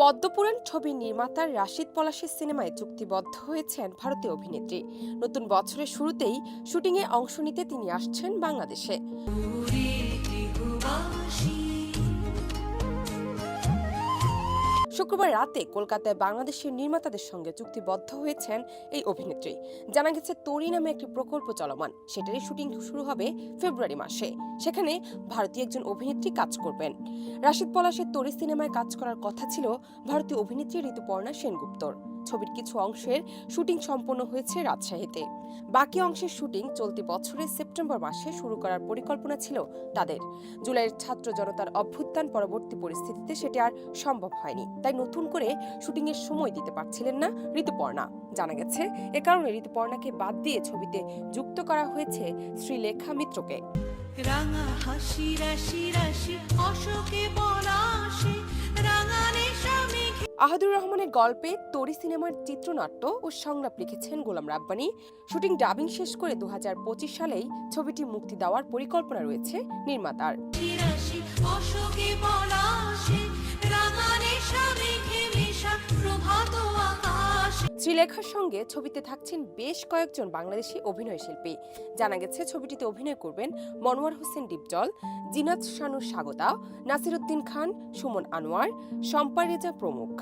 পদ্মপুরাণ ছবির নির্মাতার রাশিদ পলাশের সিনেমায় চুক্তিবদ্ধ হয়েছেন ভারতীয় অভিনেত্রী। নতুন বছরের শুরুতেই শুটিংয়ে অংশ নিতে তিনি আসছেন বাংলাদেশে। শুক্রবার রাতে কলকাতায় বাংলাদেশের নির্মাতাদের সঙ্গে চুক্তিবদ্ধ হয়েছেন এই অভিনেত্রী। জানা গেছে, তরি নামে একটি প্রকল্প চলমান। সেটারই শুটিং শুরু হবে ফেব্রুয়ারি মাসে। সেখানে ভারতীয় একজন অভিনেত্রী কাজ করবেন। রাশিদ পলাশের তরি সিনেমায় কাজ করার কথা ছিল ভারতীয় অভিনেত্রী ঋতুপর্ণা সেনগুপ্তর। ছবির কিছু অংশের শুটিং সম্পন্ন হয়েছে রাজশাহীতে। বাকি অংশের শুটিং চলতি বছরের সেপ্টেম্বর মাসে শুরু করার পরিকল্পনা ছিল তাদের। জুলাইয়ের ছাত্র জনতার অভ্যুত্থান পরবর্তী পরিস্থিতিতে সেটি আর সম্ভব হয়নি। তাই নতুন করে শুটিংয়ের সময় দিতে পারছিলেন না ঋতুপর্ণা। জানা গেছে, এ কারণে ঋতুপর্ণাকে বাদ দিয়ে ছবিতে যুক্ত করা হয়েছে শ্রীলেখা মিত্রকে। রাঙা হাসি, রাশি রাশি, অশোকে আহাদুর রহমানের গল্পে তরি সিনেমার চিত্রনাট্য ও সংলাপ লিখেছেন গোলাম রাব্বানি। শুটিং ডাবিং শেষ করে দু হাজার পঁচিশ সালেই ছবিটি মুক্তি দেওয়ার পরিকল্পনা রয়েছে নির্মাতার। শ্রীলেখার সঙ্গে ছবিতে থাকছেন বেশ কয়েকজন বাংলাদেশি অভিনয় শিল্পী। জানা গেছে ছবিটিতে অভিনয় করবেন মনোয়ার হোসেন ডিপজল জিনাত শানু স্বাগতা নাসিরুদ্দিন খান সুমন আনোয়ার শম্পা রেজা প্রমুখ।